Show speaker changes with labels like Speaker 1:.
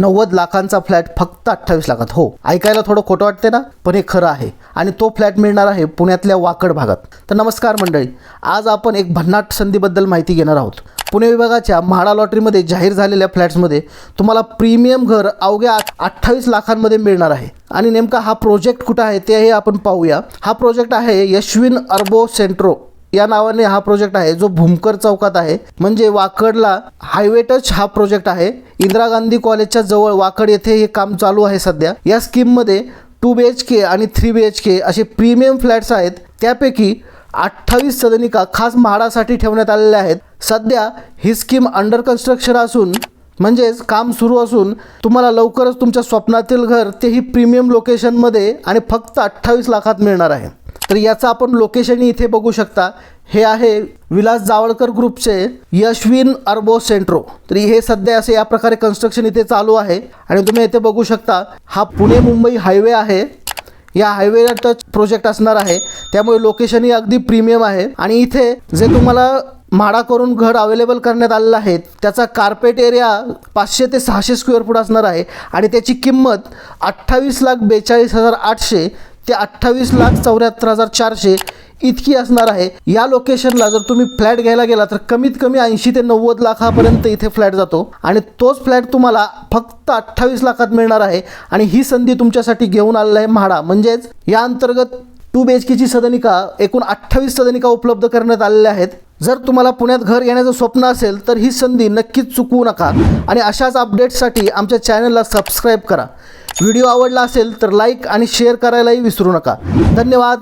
Speaker 1: नव्वद लाखांचा फ्लॅट फक्त अठ्ठावीस लाखात. हो ऐकायला थोडं खोटं वाटते ना? पण हे खरं आहे. आणि तो फ्लॅट मिळणार आहे पुण्यातल्या वाकड भागात. तर नमस्कार मंडळी आज आपण एक भन्नाट संधीबद्दल माहिती घेणार आहोत. पुणे विभागाच्या म्हाडा लॉटरीमध्ये जाहीर झालेल्या फ्लॅट्समध्ये तुम्हाला प्रीमियम घर अवघ्या अठ्ठावीस लाखांमध्ये मिळणार आहे. आणि नेमका हा प्रोजेक्ट कुठं आहे तेही आपण पाहूया. हा प्रोजेक्ट आहे यशविन अर्बो सेंट्रो. या नावाने हा प्रोजेक्ट आहे जो भूमकर चौकात आहे. म्हणजे वाकडला हायवे टच हा प्रोजेक्ट आहे. इंदिरा गांधी कॉलेजच्या जवळ वाकड येथे हे काम चालू आहे सध्या. या स्कीममध्ये टू बी एच के आणि थ्री बी एच के असे प्रीमियम फ्लॅट्स आहेत. त्यापैकी अठ्ठावीस सदनिका खास म्हाडासाठी ठेवण्यात आलेल्या आहेत. सध्या ही स्कीम अंडर कन्स्ट्रक्शन असून म्हणजेच काम सुरू असून तुम्हाला लवकरच तुमच्या स्वप्नातील घर तेही प्रीमियम लोकेशनमध्ये आणि फक्त अठ्ठावीस लाखात मिळणार आहे. तर याचं आपण लोकेशन इथे बघू शकता. हे आहे विलास जावळकर ग्रुपचे यशविन अर्बो सेंट्रो. तर हे सध्या असे या प्रकारे कन्स्ट्रक्शन इथे चालू आहे. आणि तुम्ही इथे बघू शकता हा पुणे मुंबई हायवे आहे. या हायवेला टच प्रोजेक्ट असणार आहे. त्यामुळे लोकेशनही अगदी प्रीमियम आहे. आणि इथे जे तुम्हाला म्हाडा करून घर अवेलेबल करण्यात आलेलं आहे त्याचा कार्पेट एरिया पाचशे ते सहाशे स्क्वेअर फूट असणार आहे. आणि त्याची किंमत अठ्ठावीस लाख बेचाळीस हजार आठशे ते अठ्ठावीस लाख चौऱ्याहत्तर हजार चारशे इतकी असणार आहे. या लोकेशनला जर तुम्ही फ्लॅट घ्यायला गेला तर कमीत कमी ऐंशी ते नव्वद लाखापर्यंत इथे फ्लॅट जातो. आणि तोच फ्लॅट तुम्हाला फक्त अठ्ठावीस लाखात मिळणार आहे. आणि ही संधी तुमच्यासाठी घेऊन आलेला आहे म्हाडा. म्हणजेच या अंतर्गत टू बी एच केची सदनिका एकूण अठ्ठावीस सदनिका उपलब्ध करण्यात आलेल्या आहेत. जर तुम्हाला पुण्यात घर येण्याचं स्वप्न असेल तर ही संधी नक्कीच चुकवू नका आणि अशाच अपडेट्ससाठी आमच्या चॅनलला सबस्क्राईब करा. व्हिडिओ आवडला असेल तर लाईक आणि शेअर करायलाही विसरू नका. धन्यवाद.